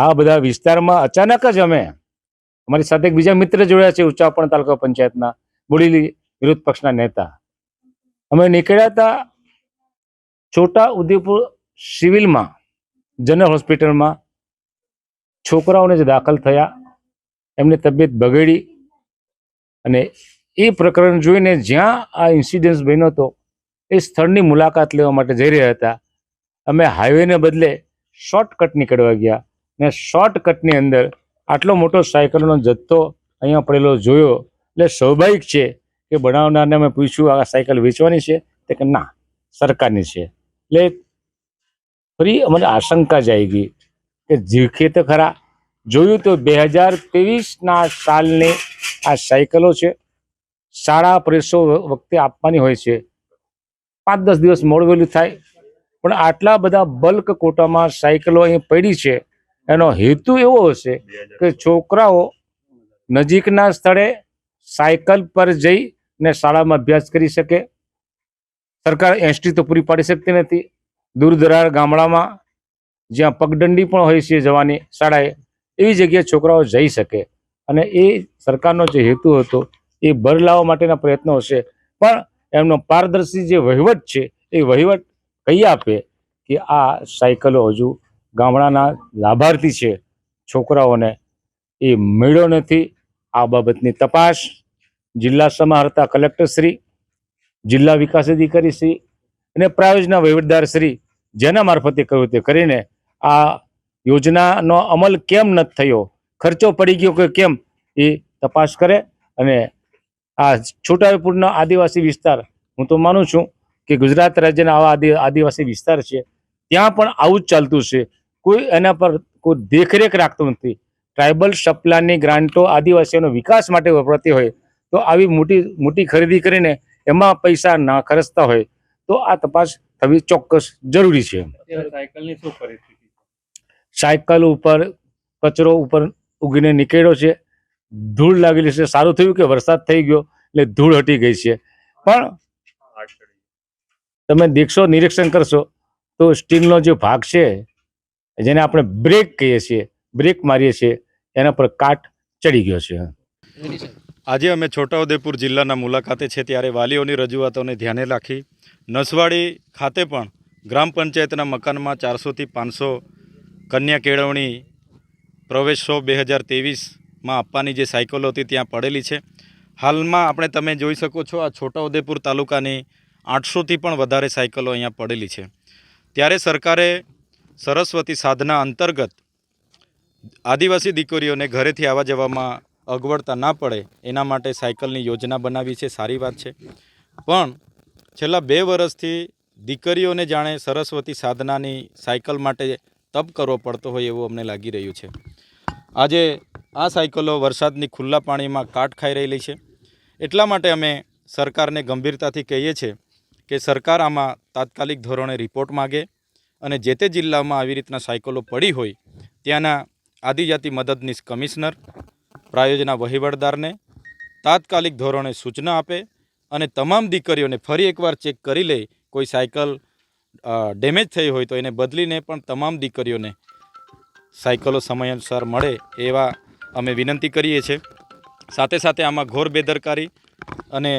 આ બધા વિસ્તારમાં અચાનક જ અમે અમારી સાથે બીજા મિત્ર જોડ્યા છે ઉચ્ચાપણ તાલુકા પંચાયતના બોડેલી વિરોધ પક્ષના નેતા. અમે નીકળ્યા હતા છોટા ઉદેપુર સિવિલમાં, જનરલ હોસ્પિટલમાં. છોકરાઓને જે દાખલ થયા, એમની તબિયત બગડી અને એ પ્રકરણ જોઈને જ્યાં આ ઇન્સિડન્સ બન્યો હતો, એ સ્થળની મુલાકાત લેવા માટે જઈ રહ્યા હતા. અમે હાઈવેને બદલે શોર્ટકટ નીકળવા ગયા. ને શોર્ટકટની અંદર આટલો મોટો સાયકલનો જથ્થો અહીંયા પડેલો જોયો. એટલે સ્વાભાવિક છે કે બનાવનારને અમે પૂછ્યું, આ સાયકલ વેચવાની છે? તે કે, ના, સરકારની છે. એટલે ફરી અમને આશંકા જાગી કે જીખે તો ખરા, જોયું તો બે હજાર ત્રેવીસના સાલની આ સાયકલો છે, શાળા પરીક્ષો વખતે આપવાની હોય છે. પાંચ દસ દિવસ મોડવેલું થાય, પણ આટલા બધા બલ્ક કોટામાં સાયકલો અહીં પડી છે. એનો હેતુ એવો હશે કે છોકરાઓ નજીકના સ્થળે સાયકલ પર જઈ ને શાળામાં અભ્યાસ કરી શકે. સરકાર એસટી તો પૂરી પાડી શકતી નથી. દૂર દરાર ગામડામાં જ્યાં પગદંડી પણ હોય છે જવાની શાળાએ, એવી જગ્યાએ છોકરાઓ જઈ શકે. અને એ સરકારનો જે હેતુ હતો, એ ભર લાવવા માટેના પ્રયત્નો હશે. પણ એમનો પારદર્શી જે વહીવટ છે, એ વહીવટ કહી આપે કે આ સાયકલો હજુ ગામડાના લાભાર્થી છે છોકરાઓને, એ મળ્યો નથી. આ બાબતની તપાસ જિલ્લા સમાહર્તા કલેક્ટરશ્રી જિલ્લા વિકાસ અધિકારી શ્રી અને પ્રાયોજના વહીવટદારશ્રી જેના મારફતે કહ્યું તે કરીને આ યોજનાનો અમલ કેમ નથી થયો, ખર્ચો પડી ગયો કે કેમ, એ તપાસ કરે અને આ છોટાઉપુરનો આદિવાસી વિસ્તાર, હું તો માનું છું કે ગુજરાત રાજ્યના આવા આદિવાસી વિસ્તાર છે, ત્યાં પણ આવું જ ચાલતું છે. કોઈ એના પર કોઈ દેખરેખ રાખતું નથી. ટ્રાઇબલ સપ્લાયની ગ્રાન્ટો આદિવાસીઓનો વિકાસ માટે વપરાતી હોય તો આવી મોટી મોટી ખરીદી કરીને એમાં પૈસા ના ખર્ચતા હોય તો આ તપાસ થવી ચોક્કસ જરૂરી છે. સાયકલ ઉપર કચરો ઉપર ઉગીને નીકળ્યો છે. ધૂળ લાગેલી છે. સારું થયું કે વરસાદ થઈ ગયો? એટલે ધૂળ હટી ગઈ છે. પણ તમે દેખશો નિરીક્ષણ કરશો તો સ્ટીલનો જે ભાગ છે જેને આપણે બ્રેક કહીએ છીએ, બ્રેક મારીએ છીએ, એના પર કાટ ચડી ગયો છે. આજે અમે છોટાઉદેપુર જિલ્લાના મુલાકાતે છે ત્યારે વાલીઓની રજૂઆતોને ધ્યાને રાખી નસવાડી ખાતે પણ ગ્રામ પંચાયતના મકાનમાં ચારસોથી પાંચસો કન્યા કેળવણી પ્રવેશો બે હજાર તેવીસમાં આપવાની જે સાયકલો હતી ત્યાં પડેલી છે. હાલમાં આપણે તમે જોઈ શકો છો આ છોટાઉદેપુર તાલુકાની આઠસોથી પણ વધારે સાયકલો અહીંયા પડેલી છે. ત્યારે સરકારે સરસ્વતી સાધના અંતર્ગત આદિવાસી દીકરીઓને ઘરેથી આવવા જવામાં અગવડતા ના પડે, એના માટે સાયકલની યોજના બનાવી છે, સારી વાત છે. પણ છેલ્લા બે વર્ષથી દીકરીઓને જાણે સરસ્વતી સાધનાની સાયકલ માટે તપ કરવો પડતો હોય એવું અમને લાગી રહ્યું છે. આજે આ સાયકલો વરસાદની ખુલ્લા પાણીમાં કાટ ખાઈ રહેલી છે. એટલા માટે અમે સરકારને ગંભીરતાથી કહીએ છીએ કે સરકાર આમાં તાત્કાલિક ધોરણે રિપોર્ટ માગે અને જે તે જિલ્લામાં આવી રીતના સાયકલો પડી હોય, ત્યાંના આદિજાતિ મદદનીશ કમિશનર, પ્રાયોજના વહીવટદારને તાત્કાલિક ધોરણે સૂચના આપે અને તમામ દીકરીઓને ફરી એકવાર ચેક કરી લે, કોઈ સાયકલ ડેમેજ થઈ હોય તો એને બદલીને પણ તમામ દીકરીઓને સાયકલો સમયાનુસાર મળે એવા અમે વિનંતી કરીએ છીએ. સાથે સાથે આમાં ઘોર બેદરકારી અને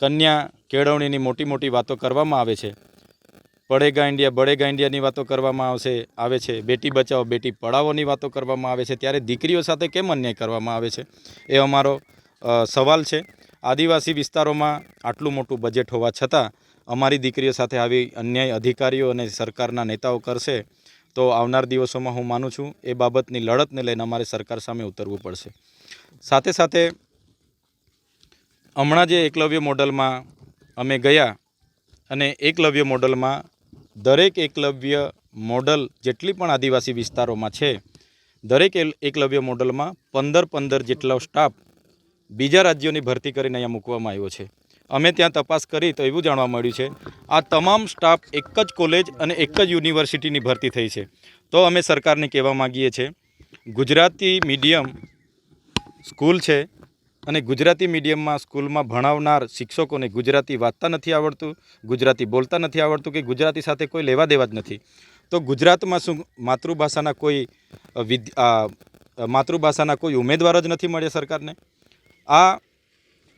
કન્યા કેળવણીની મોટી મોટી વાતો કરવામાં આવે છે. પડેગા ઇન્ડિયા, બળેગા ઇન્ડિયાની વાતો કરવામાં આવશે, આવે છે. બેટી બચાવો, બેટી પઢાવોની વાતો કરવામાં આવે છે. ત્યારે દીકરીઓ સાથે કેમ અન્યાય કરવામાં આવે છે? એ અમારો સવાલ છે. આદિવાસી વિસ્તારોમાં આટલું મોટું બજેટ હોવા છતાં અમારી દીકરીઓ સાથે આવી અન્યાય અધિકારીઓ અને સરકારના નેતાઓ કરશે તો આવનાર દિવસોમાં હું માનું છું એ બાબતની લડતને લઈને અમારે સરકાર સામે ઉતરવું પડશે. સાથે સાથે હમણાં જે એકલવ્ય મોડલમાં અમે ગયા અને એકલવ્ય મોડલમાં દરેક એકલવ્ય મોડલ જેટલી પણ આદિવાસી વિસ્તારોમાં છે, દરેક એકલવ્ય મોડલમાં પંદર પંદર જેટલો સ્ટાફ બીજા રાજ્યોની ભરતી કરીને અહીંયા મૂકવામાં આવ્યો છે. અમે ત્યાં તપાસ કરી તો એવું જાણવા મળ્યું છે, આ તમામ સ્ટાફ એક જ કોલેજ અને એક જ યુનિવર્સિટીની ભરતી થઈ છે. તો અમે સરકારને કહેવા માગીએ છીએ, ગુજરાતી મીડિયમ સ્કૂલ છે અને ગુજરાતી મીડિયમમાં સ્કૂલમાં ભણાવનાર શિક્ષકોને ગુજરાતી વાંચતા નથી આવડતું, ગુજરાતી બોલતા નથી આવડતું કે ગુજરાતી સાથે કોઈ લેવા દેવા જ નથી. તો ગુજરાતમાં શું માતૃભાષાના કોઈ માતૃભાષાના કોઈ ઉમેદવાર જ નથી મળ્યા સરકારને? આ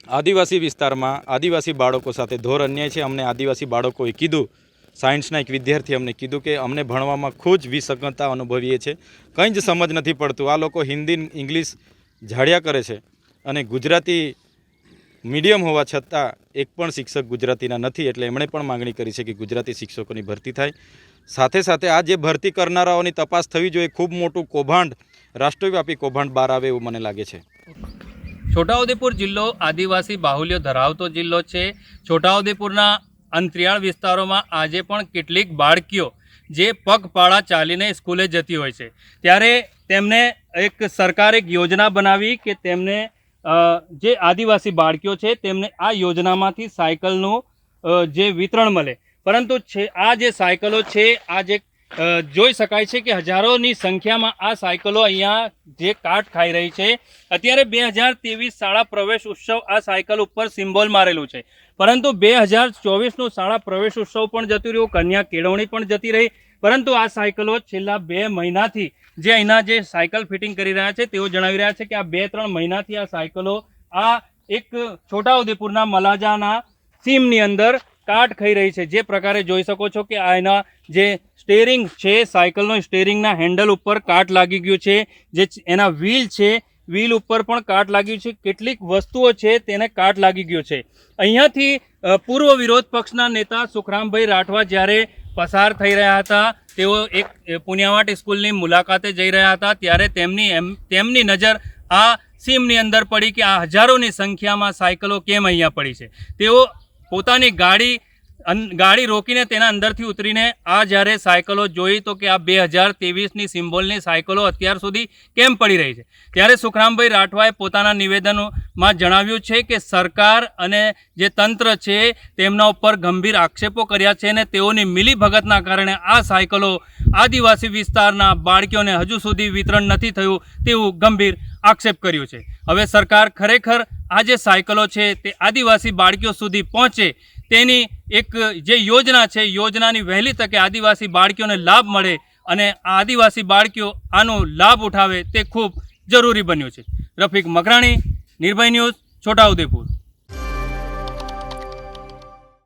આદિવાસી વિસ્તારમાં આદિવાસી બાળકો સાથે ધોર અન્યાય છે. અમને આદિવાસી બાળકોએ કીધું, સાયન્સના એક વિદ્યાર્થી અમને કીધું કે અમને ભણવામાં ખૂબ જ વિસંગતતા અનુભવીએ છીએ કંઈ જ સમજ નથી પડતું. આ લોકો હિન્દી, ઇંગ્લિશ ઝાડ્યા કરે છે. અને ગુજરાતી મીડિયમ હોવા છતાં એક પણ શિક્ષક ગુજરાતીના નથી, એટલે એમણે પણ માંગણી કરી છે કે ગુજરાતી શિક્ષકોની ભરતી થાય. સાથે સાથે આ જે ભરતી કરનારાઓની તપાસ થવી જોઈએ, ખૂબ મોટું કૌભાંડ, રાષ્ટ્રવ્યાપી કૌભાંડ બહાર આવે એવું મને લાગે છે. છોટાઉદેપુર જિલ્લો આદિવાસી બાહુલ્ય ધરાવતો જિલ્લો છે. છોટાઉદેપુરના અંતરિયાળ વિસ્તારોમાં આજે પણ કેટલીક બાળકીઓ જે પગપાળા ચાલીને સ્કૂલે જતી હોય છે. ત્યારે તેમને એક સરકારે એક યોજના બનાવી કે તેમને જે આદિવાસી બાળકીઓ છે, તેમને આ યોજનામાંથી સાયકલનું જે વિતરણ મળે. પરંતુ છે, આ જે સાયકલો છે, આ જે જોઈ શકાય છે કે હજારોની સંખ્યામાં આ સાયકલો અહીંયા જે કાટ ખાઈ રહી છે. અત્યારે બે હજાર ત્રેવીસ શાળા પ્રવેશ ઉત્સવ આ સાયકલ ઉપર સિમ્બોલ મારેલું છે. પરંતુ બે હજાર ચોવીસનું શાળા પ્રવેશ ઉત્સવ પણ જતું રહ્યું, કન્યા કેળવણી પણ જતી રહી. પરંતુ આ સાયકલો છેલ્લા બે મહિનાથી જે અહીંના જે સાયકલ ફિટિંગ કરી રહ્યા છે, તેઓ જણાવી રહ્યા છે કે આ બે ત્રણ મહિનાથી આ સાયકલો આ એક છોટાઉદેપુરના મલાજાના સીમની અંદર કાટ ખાઈ રહી છે. જે પ્રકારે જોઈ શકો છો કે આ એના જે સ્ટેરિંગ છે, સાયકલનો સ્ટેરિંગના હેન્ડલ ઉપર કાટ લાગી ગયું છે. જે એના વ્હીલ છે, વ્હીલ ઉપર પણ કાટ લાગ્યું છે. કેટલીક વસ્તુઓ છે, તેને કાટ લાગી ગયો છે. અહીંયાથી પૂર્વ વિરોધ પક્ષના નેતા સુખરામભાઈ રાઠવા જ્યારે પસાર થઈ રહ્યા હતા. તેઓ એક પુનિયાવાટ સ્કૂલની મુલાકાતે જઈ રહ્યા હતા. ત્યારે તેમની એમ, તેમની નજર આ સીમની અંદર પડી કે આ હજારોની સંખ્યામાં સાયકલો કેમ અહીંયા પડી છે. તેઓ પોતાની ગાડી ગાડી રોકીને તેના અંદરથી ઉતરીને આ જ્યારે સાયકલો જોઈ તો કે આ બે હજાર ત્રેવીસની સિમ્બોલની સાયકલો અત્યાર સુધી કેમ પડી રહી છે? ત્યારે સુખરામભાઈ રાઠવાએ પોતાના નિવેદનોમાં જણાવ્યું છે કે સરકાર અને જે તંત્ર છે તેમના ઉપર ગંભીર આક્ષેપો કર્યા છે અને તેઓની મિલીભગતના કારણે આ સાયકલો આદિવાસી વિસ્તારના બાળકીઓને હજુ સુધી વિતરણ નથી થયું તેવું ગંભીર આક્ષેપ કર્યું છે. હવે સરકાર ખરેખર આ જે સાયકલો છે તે આદિવાસી બાળકીઓ સુધી પહોંચે તેની એક જે યોજના છે, યોજનાની વહેલી તકે આદિવાસી બાળકીઓને લાભ મળે અને આદિવાસી બાળકીઓ આનો લાભ ઉઠાવે તે ખૂબ જરૂરી બન્યું છે. રફીક મકરાણી, નિર્ભય ન્યૂઝ, છોટાઉદેપુર.